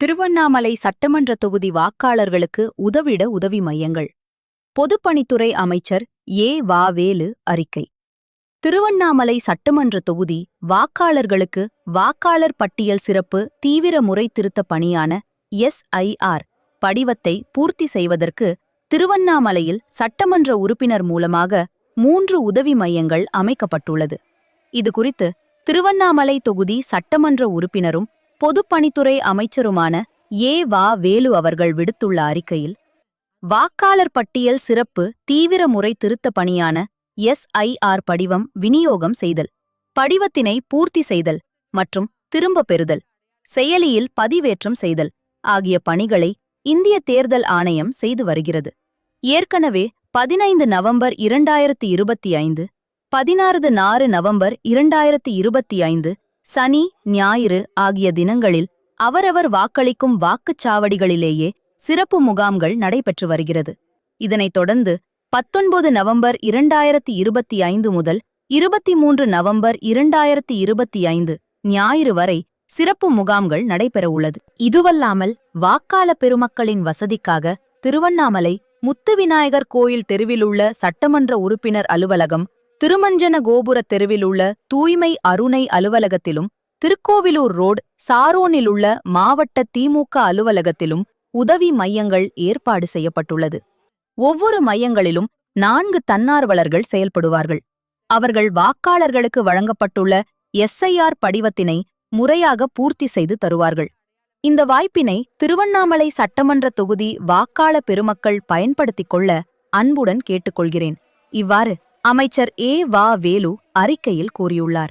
திருவண்ணாமலை சட்டமன்ற தொகுதி வாக்காளர்களுக்கு உதவிட உதவி மையங்கள். பொதுப்பணித்துறை அமைச்சர் ஏ. வா வேலு அறிக்கை. திருவண்ணாமலை சட்டமன்ற தொகுதி வாக்காளர்களுக்கு வாக்காளர் பட்டியல் சிறப்பு தீவிர முறை திருத்த பணியான எஸ்ஐஆர் படிவத்தை பூர்த்தி செய்வதற்கு திருவண்ணாமலையில் சட்டமன்ற உறுப்பினர் மூலமாக மூன்று உதவி மையங்கள் அமைக்கப்பட்டுள்ளது. இதுகுறித்து திருவண்ணாமலை தொகுதி சட்டமன்ற உறுப்பினரும் பொதுப்பணித்துறை அமைச்சருமான ஏ. வா. வேலு அவர்கள் விடுத்துள்ள அறிக்கையில் வாக்காளர் பட்டியல் சிறப்பு தீவிர முறை திருத்த பணியான எஸ்ஐஆர் படிவம் விநியோகம் செய்தல் படிவத்தினை பூர்த்தி செய்தல் மற்றும் திரும்பப் பெறுதல் செயலியில் பதிவேற்றம் செய்தல் ஆகிய பணிகளை இந்திய தேர்தல் ஆணையம் செய்து வருகிறது. ஏற்கனவே பதினைந்து நவம்பர் இரண்டாயிரத்தி இருபத்தி ஐந்து பதினாறு நாறு நவம்பர் இரண்டாயிரத்தி இருபத்தி ஐந்து சனி ஞாயிறு ஆகிய தினங்களில் அவரவர் வாக்களிக்கும் வாக்குச்சாவடிகளிலேயே சிறப்பு முகாம்கள் நடைபெற்று வருகிறது. இதனைத் தொடர்ந்து பத்தொன்பது நவம்பர் இரண்டாயிரத்தி இருபத்தி ஐந்து முதல் இருபத்தி மூன்று நவம்பர் இரண்டாயிரத்தி இருபத்தி ஐந்து ஞாயிறு வரை சிறப்பு முகாம்கள் நடைபெறவுள்ளது இதுவல்லாமல் வாக்காள பெருமக்களின் வசதிக்காக திருவண்ணாமலை முத்துவிநாயகர் கோயில் தெருவிலுள்ள சட்டமன்ற உறுப்பினர் அலுவலகம் திருமஞ்சன கோபுர தெருவிலுள்ள தூய்மை அருணை அலுவலகத்திலும் திருக்கோவிலூர் ரோடு சாரோனிலுள்ள மாவட்ட திமுக அலுவலகத்திலும் உதவி மையங்கள் ஏற்பாடு செய்யப்பட்டுள்ளது. ஒவ்வொரு மையங்களிலும் நான்கு தன்னார்வலர்கள் செயல்படுவார்கள். அவர்கள் வாக்காளர்களுக்கு வழங்கப்பட்டுள்ள எஸ்ஐஆர் படிவத்தினை முறையாக பூர்த்தி செய்து தருவார்கள். இந்த வாய்ப்பினை திருவண்ணாமலை சட்டமன்ற தொகுதி வாக்காள பெருமக்கள் பயன்படுத்திக் கொள்ள அன்புடன் கேட்டுக்கொள்கிறேன். இவ்வாறு அமைச்சர் ஏ வா வேலு அறிக்கையில் கூறியுள்ளார்.